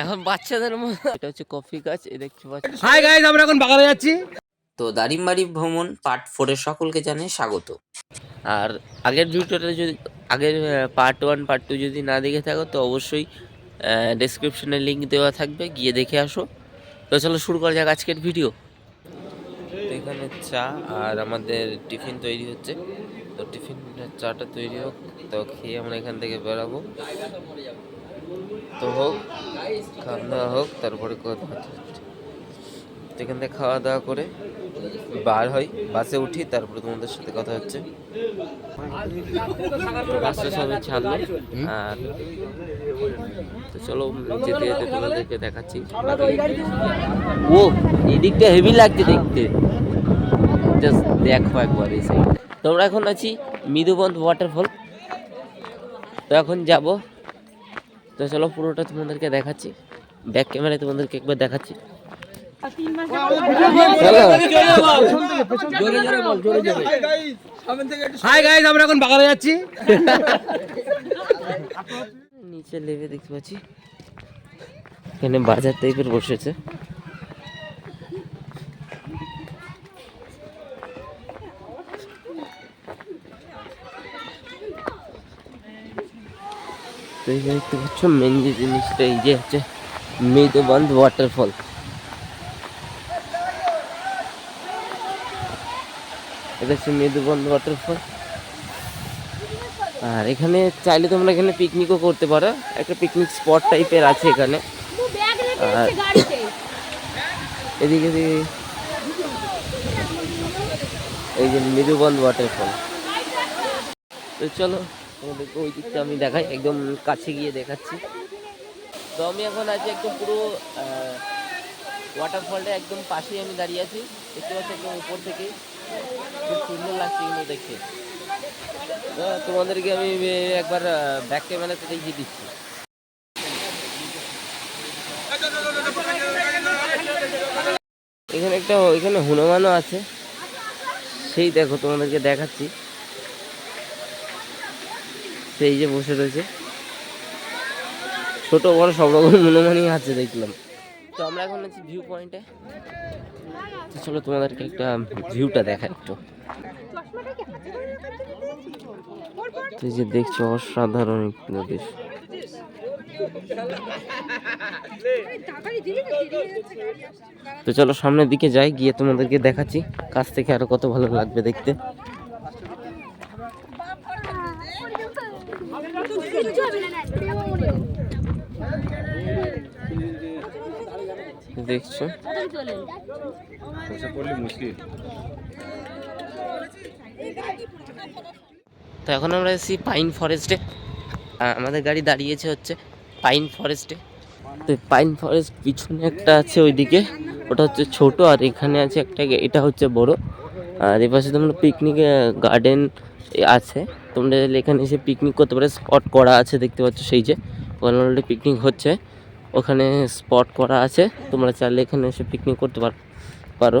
এখন বাচ্চাদের মতো এটা হচ্ছে কফি গাছ এই দেখতে পাচ্ছি হাই গাইস আমরা এখন বাগানে যাচ্ছি। তো দারিমবাড়ি ভ্রমণ পার্ট ফোরের সকলকে জানাই স্বাগত। আর আগের ভিডিওটা যদি আগের পার্ট ওয়ান পার্ট টু যদি না দেখে থাকো তো অবশ্যই ডেসক্রিপশনে লিংক দেওয়া থাকবে গিয়ে দেখে আসো। তো চলো শুরু করা যাক আজকের ভিডিও তো এখানে চা আর আমাদের টিফিন তৈরি হচ্ছে। তো টিফিন চাটা তৈরি হোক তো খেয়ে আমরা এখান থেকে বেরাবো। তো হোক খাওয়া দাওয়া হোক তারপরে কথা হচ্ছে। এখান থেকে খাওয়া দাওয়া করে বার হই বাসে উঠি তারপরে তোমাদের সাথে কথা হচ্ছে। তো বাসে সবাই ছাড়লো আর তো চলো যেতে যেতে তোমাদেরকে দেখাচ্ছি। ও এই দিকটা হেভি লাগছে দেখতে। জাস্ট দেখো একবার এই সাইড তোমরা এখন আছি মৃদুবন্ধ ওয়াটারফল তো এখন যাব তো চলো পুরোটা তোমাদেরকে দেখাচ্ছি। ব্যাক ক্যামেরায় তোমাদেরকে একবার দেখাচ্ছি। হাই গাইস আমরা এখন বাগানে যাচ্ছি। নিচে লেভে দেখতে পাচ্ছি। এখানে বাজার টাইপের বসেছে। তো এই যে দেখতে পাচ্ছ মেন যে জিনিসটা, এই যে হচ্ছে মৃদবন্ধ ওয়াটারফল এটা হচ্ছে মৃদুবন্ধ ওয়াটারফল আর এখানে চাইলে তোমরা এখানে পিকনিকও করতে পারো। একটা পিকনিক স্পট টাইপের আছে এখানে। আর এদিকে এই যে মৃদুবন্ধ ওয়াটারফল তো চলো তোমাদেরকে ওই দিকটা আমি দেখাই, একদম কাছে গিয়ে দেখাচ্ছি। তো আমি এখন আছি একদম পুরো ওয়াটারফলটা একদম পাশেই আমি দাঁড়িয়ে আছি। দেখতে পাচ্ছি একদম উপর থেকে। খুব সুন্দর লাগছে কিন্তু দেখতে। তোমাদেরকে আমি একবার ব্যাক ক্যামেরাতে দেখিয়ে দিচ্ছি। এখানে একটা, এখানে হনুমানও আছে। সেই দেখো তোমাদেরকে দেখাচ্ছি। সেই যে বসে রয়েছে। ছোট, বড়, সব রকম হনুমানই আছে, দেখলাম। তো আমরা এখন আছি ভিউ পয়েন্টে চলো তোমাদেরকে একটা ভিউটা দেখা একটু। এই যে দেখছ, অসাধারণ একটু তো চলো সামনের দিকে যাই, গিয়ে তোমাদেরকে দেখাচ্ছি, কাছ থেকে আরও কত ভালো লাগবে দেখতে। দেখছ। তো এখন আমরা এসেছি পাইন ফরেস্টে। আমাদের গাড়ি দাঁড়িয়েছে হচ্ছে পাইন ফরেস্টে। তো পাইন ফরেস্ট পিছনে একটা আছে ওইদিকে। ওটা হচ্ছে ছোট আর এখানে আছে একটা এটা হচ্ছে বড়। আর এপাশে তোমরা পিকনিক গার্ডেন আছে। তোমরা এখানে এসে পিকনিক করতে পারো। স্পট করা আছে দেখতে পাচ্ছ সেই যে। ওখানে পিকনিক হচ্ছে। ওখানে স্পট করা আছে। তোমরা চাইলে এখানে এসে পিকনিক করতে পারো পারো।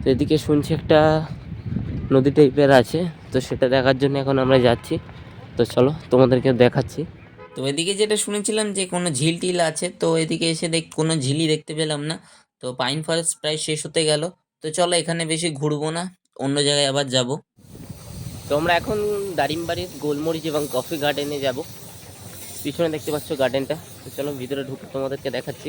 তো এদিকে শুনছি একটা নদী টাইপের আছে। তো সেটা দেখার জন্য এখন আমরা যাচ্ছি। তো চলো তোমাদেরকে দেখাচ্ছি। তো এদিকে যেটা শুনেছিলাম যে কোনো ঝিল টিল আছে তো এদিকে এসে দেখ কোনো ঝিলই দেখতে পেলাম না। তো পাইন ফরেস্ট প্রায় শেষ হতে গেল। তো চলো এখানে বেশি ঘুরবো না অন্য জায়গায় আবার যাব। তো আমরা এখন দারিমবাড়ির গোলমরিচ এবং কফি গার্ডেনে যাব। পিছনে দেখতে পাচ্ছ গার্ডেনটা চলো ভিতরে ঢুকে তোমাদেরকে দেখাচ্ছি।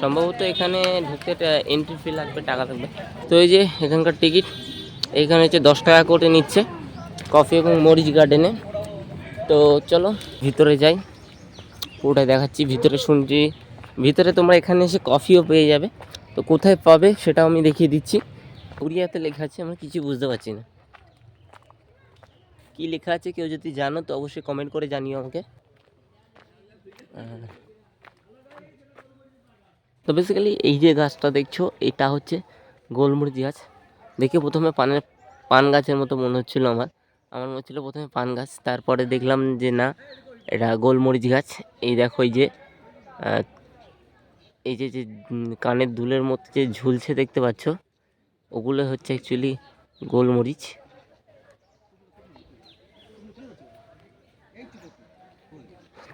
সম্ভবত এখানে ঢুকতে এন্ট্রি ফি লাগবে, টাকা লাগবে। তো এই যে এখানকার টিকিট এখানে হচ্ছে দশ টাকা করে নিচ্ছে কফি এবং মরিচ গার্ডেনে তো চলো ভিতরে যাই পুরোটাই দেখাচ্ছি। ভিতরে শুনছি, ভিতরে তোমরা এখানে এসে কফিও পেয়ে যাবে। তো কোথায় পাবে সেটাও আমি দেখিয়ে দিচ্ছি। উড়িয়াতে লেখা আছে, আমরা কিছু বুঝতে পারছি না। কি লেখা আছে কেউ যদি জানো তো অবশ্যই কমেন্ট করে জানিও আমাকে। তো বেসিক্যালি এই যে গাছটা দেখছ, এটা হচ্ছে গোলমরিচ গাছ। দেখে প্রথমে পানের, পান গাছের মতো মনে হচ্ছিল আমার। আমার মনে হচ্ছিল প্রথমে পান গাছ, তারপরে দেখলাম যে না, এটা গোলমরিচ গাছ। এই দেখো এই যে এই যে যে কানের দুলের মতো যে ঝুলছে দেখতে পাচ্ছ, ওগুলো হচ্ছে অ্যাকচুয়ালি গোলমরিচ।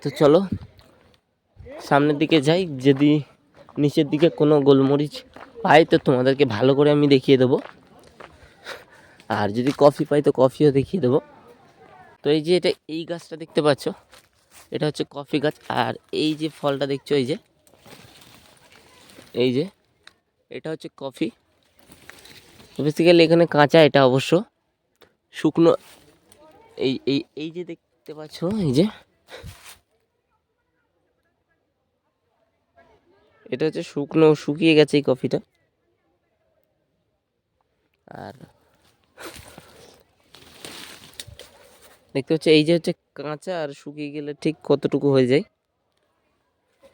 তো চলো সামনের দিকে যাই, যদি নিচের দিকে কোনো গোলমরিচ পাই, তো তোমাদেরকে ভালো করে আমি দেখিয়ে দেবো। আর যদি কফি পাই, তো কফিও দেখিয়ে দেবো। তো এই যে এটা, এই গাছটা দেখতে পাচ্ছ? এটা হচ্ছে কফি গাছ। আর এই যে ফলটা দেখছ, এই যে এই যে, এটা হচ্ছে কফি। বেসিক্যালি এখানে কাঁচা, এটা অবশ্য শুকনো। এই এই এই যে দেখতে পাচ্ছ, এই যে এটা হচ্ছে শুকনো, শুকিয়ে গেছে এই কফিটা আর দেখতে হচ্ছে এই যে হচ্ছে কাঁচা আর শুকিয়ে গেলে ঠিক কতটুকু হয়ে যায়।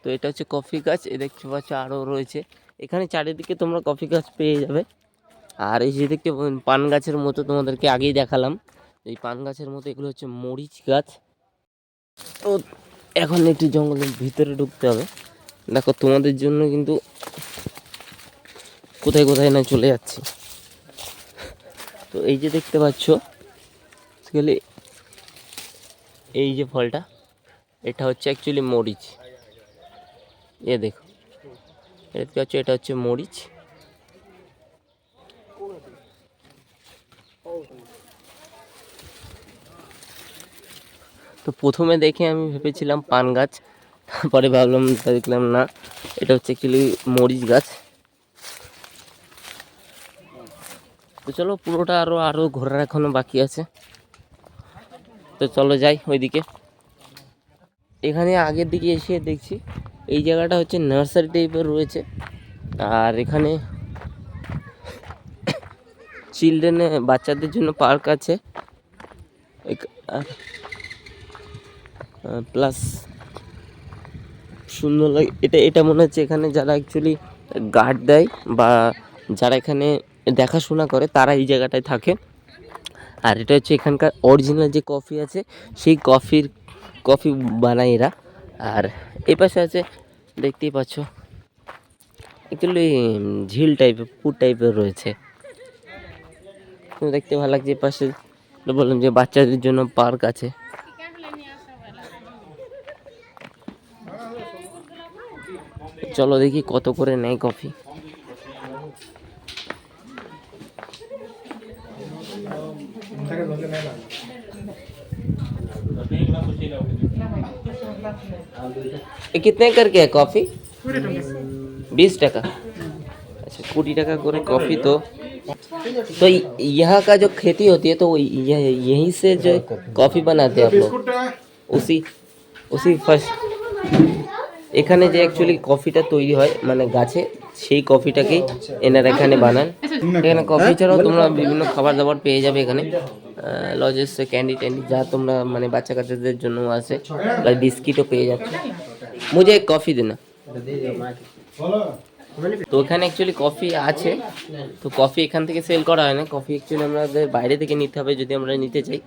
তো এটা হচ্ছে কফি গাছ, এ দেখতে পাচ্ছ আরও রয়েছে। এখানে চারিদিকে তোমরা কফি গাছ পেয়ে যাবে। আর এই যে দেখতে পান- গাছের মতো তোমাদেরকে আগেই দেখালাম। এই পান গাছের মতো এগুলো হচ্ছে মরিচ গাছ। তো এখন একটু জঙ্গলের ভিতরে ঢুকতে হবে। দেখো, তোমাদের জন্য কিন্তু কোথায় কোথায় না চলে যাচ্ছি। তো এই যে দেখতে পাচ্ছ, basically এই যে ফলটা, এটা হচ্ছে অ্যাকচুয়ালি মরিচ। এ দেখো, এটা দেখতে পাচ্ছ, এটা হচ্ছে মরিচ। তো প্রথমে দেখে আমি ভেবেছিলাম পান গাছ তারপরে ভাবলাম দেখলাম না, এটা হচ্ছে অ্যাকচুয়ালি মরিচ গাছ। তো চলো পুরোটা আরও আরও ঘোরার এখনও বাকি আছে। তো চলো যাই ওইদিকে। এখানে আগের দিকে এসে দেখছি, এই জায়গাটা হচ্ছে নার্সারি টাইপের রয়েছে। আর এখানে চিলড্রেনে বাচ্চাদের জন্য পার্ক আছে। প্লাস সুন্দর লাগে। এটা এটা মনে হচ্ছে এখানে যারা অ্যাকচুয়ালি গার্ড দেয় বা যারা এখানে দেখাশোনা করে, তারা এই জায়গাটায় থাকে। আর এটা হচ্ছে এখানকার অরিজিনাল যে কফি আছে, সেই কফির কফি বানায় এরা। আর এই পাশে আছে, দেখতেই পাচ্ছ অ্যাকচুয়ালি ঝিল টাইপের পুর টাইপের রয়েছে। দেখতে ভালো লাগছে পাশে। বললাম যে বাচ্চাদের জন্য পার্ক আছে। চলো দেখি কত করে নেয় কফি ये कितने करके है कॉफी बीस टका अच्छा कुड़ी टका करे कॉफी तो तो य- यहाँ का जो खेती होती है तो वो यह यहीं से जो कॉफी बनाते हैं आप लोग उसी उसी फर्स्ट এখানে যে অ্যাকচুয়ালি কফিটা তৈরি হয় মানে গাছে সেই কফিটাকেই এনারা এখানে বানান। এখানে কফি ছাড়াও তোমরা বিভিন্ন খাবার দাবার পেয়ে যাবে এখানে। লজেস ক্যান্ডি ট্যান্ডি যা তোমরা মানে বাচ্চা কাচ্চাদের জন্য আছে প্লাস বিস্কিটও পেয়ে যাচ্ছে। মুঝে এক কফি দেনা। তো এখানে অ্যাকচুয়ালি কফি আছে। তো কফি এখান থেকে সেল করা হয় না। কফি অ্যাকচুয়ালি আমাদের বাইরে থেকে নিতে হবে যদি আমরা নিতে চাই।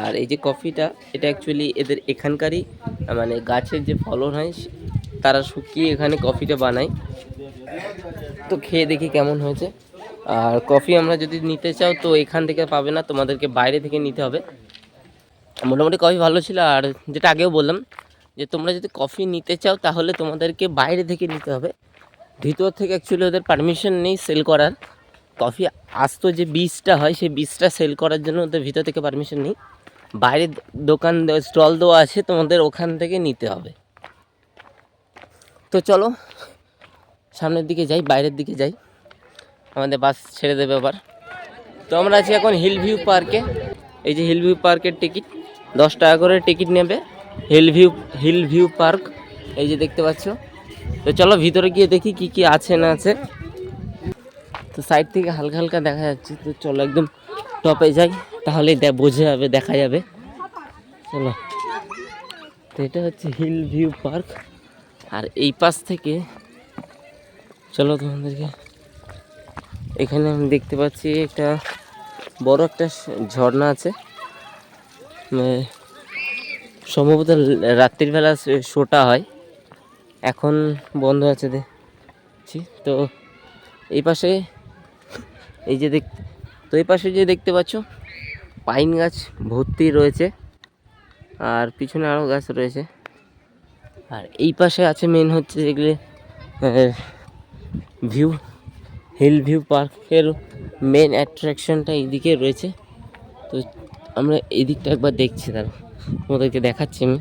আর এই যে কফিটা এটা অ্যাকচুয়ালি এদের এখানকারই মানে গাছের যে ফলন হয় তারা শুকিয়ে এখানে কফিটা বানায়। তো খেয়ে দেখি কেমন হয়েছে। আর কফি আমরা যদি নিতে চাও, তো এখান থেকে পাবে না, তোমাদেরকে বাইরে থেকে নিতে হবে। মোটামুটি কফি ভালো ছিল, আর যেটা আগেও বললাম, যে তোমরা যদি কফি নিতে চাও, তাহলে তোমাদেরকে বাইরে থেকে নিতে হবে। ভিতর থেকে অ্যাকচুয়ালি ওদের পারমিশন নেই সেল করার। কফি আস্ত যে বীজটা হয়, সেই বীজটা সেল করার জন্য ওদের ভিতর থেকে পারমিশন নেই। বাইরে দোকান স্টল দেওয়া আছে, তোমাদের ওখান থেকে নিতে হবে। তো চলো, সামনের দিকে যাই, বাইরের দিকে যাই। আমাদের বাস ছেড়ে দেবে আবার। তো আমরা আছি এখন হিল ভিউ পার্কে এই যে হিল ভিউ পার্কের টিকিট দশ টাকা করে টিকিট নেবে। Hill view hill view park এই যে দেখতে পাচ্ছ। তো চলো ভিতরে গিয়ে দেখি কি কি আছে না আছে। তো সাইড থেকে হালকা হালকা দেখা যাচ্ছে। তো চলো একদম টপে যাই, তাহলে বোঝা যাবে, দেখা যাবে। চলো। তো এটা হচ্ছে হিল ভিউ পার্ক আর এই পাশ থেকে, চলো তোমাদেরকে, এখানে আমি দেখতে পাচ্ছি একটা বড় একটা ঝর্ণা আছে। মানে সম্ভবত রাত্রিবেলা শোটা হয়। এখন বন্ধ আছে দেখছি তো এই পাশে, এই যে দেখ, তো এই পাশে যে দেখতে পাচ্ছ, পাইন গাছ ভর্তি রয়েছে। আর পিছনে আরও গাছ রয়েছে। আর এই পাশে আছে মেন হচ্ছে যেগুলো ভিউ হিল ভিউ পার্কের মেন অ্যাট্রাকশনটা এইদিকে রয়েছে। তো আমরা এদিকটা একবার দেখছি তার তোমাদেরকে দেখাচ্ছি আমি।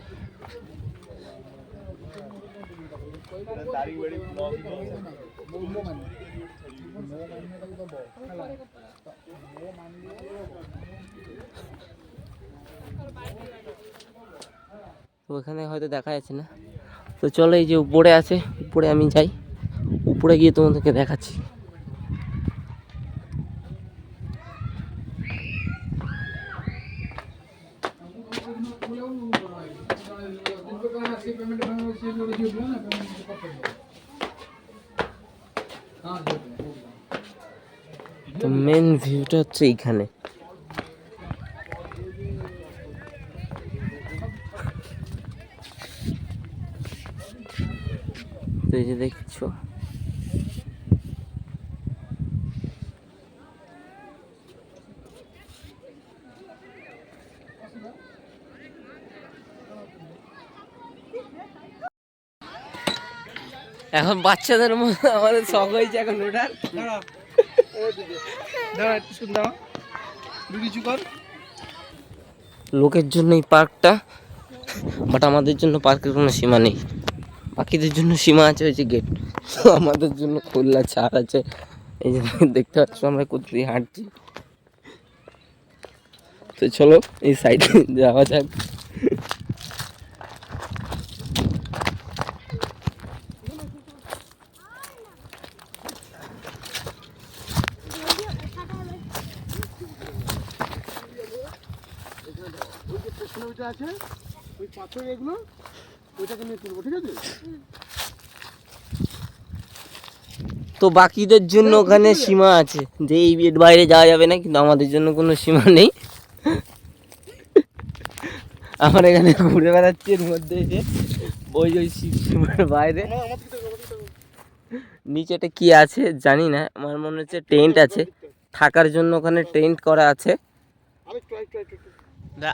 ওখানে হয়তো দেখা যাচ্ছে না। তো চলো এই যে উপরে আছে, উপরে আমি যাই। উপরে গিয়ে তোমাদেরকে দেখাচ্ছি। তো মেন ভিউটা হচ্ছে এইখানে। যে দেখছ। এখন বাচ্চাদের মতো আমাদের শখ হয়েছে এখন ওটার লোকের জন্য এই পার্কটা, বাট আমাদের জন্য পার্কের কোনো সীমা নেই। পাখিদের জন্য সীমা আছে ওই যে গেট আমাদের জন্য খোলা ছাড় আছে। এই যে দেখতে পাচ্ছ আমরা কোথায় হাঁটছি। তো চলো এই সাইডে যাওয়া যাক। আছে, ওই পাথর এগুলো। ওইটাকে নিয়ে তুলবো ঠিক আছে? তো বাকিদের জন্য ওখানে সীমা আছে যে এই এর বাইরে যাওয়া যাবে না কিন্তু আমাদের জন্য কোনো সীমা নেই। আমার এখানে ঘুরে বেড়াচ্ছি এর মধ্যে এসে ওই ওই সীমার বাইরে। নিচেটা কি আছে জানি না আমার মনে হচ্ছে টেন্ট আছে। থাকার জন্য ওখানে টেন্ট করা আছে।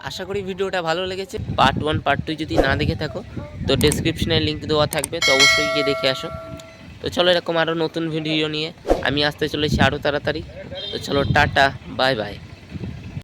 আশা করি ভিডিওটা ভালো লেগেছে। পার্ট ওয়ান, পার্ট টু যদি না দেখে থাকো, তো ডেসক্রিপশনে লিঙ্ক দেওয়া থাকবে, তো অবশ্যই গিয়ে দেখে আসো। তো চলো এরকম আরও নতুন ভিডিও নিয়ে আমি আসতে চলেছি আরও তাড়াতাড়ি। তো চলো, টাটা বাই বাই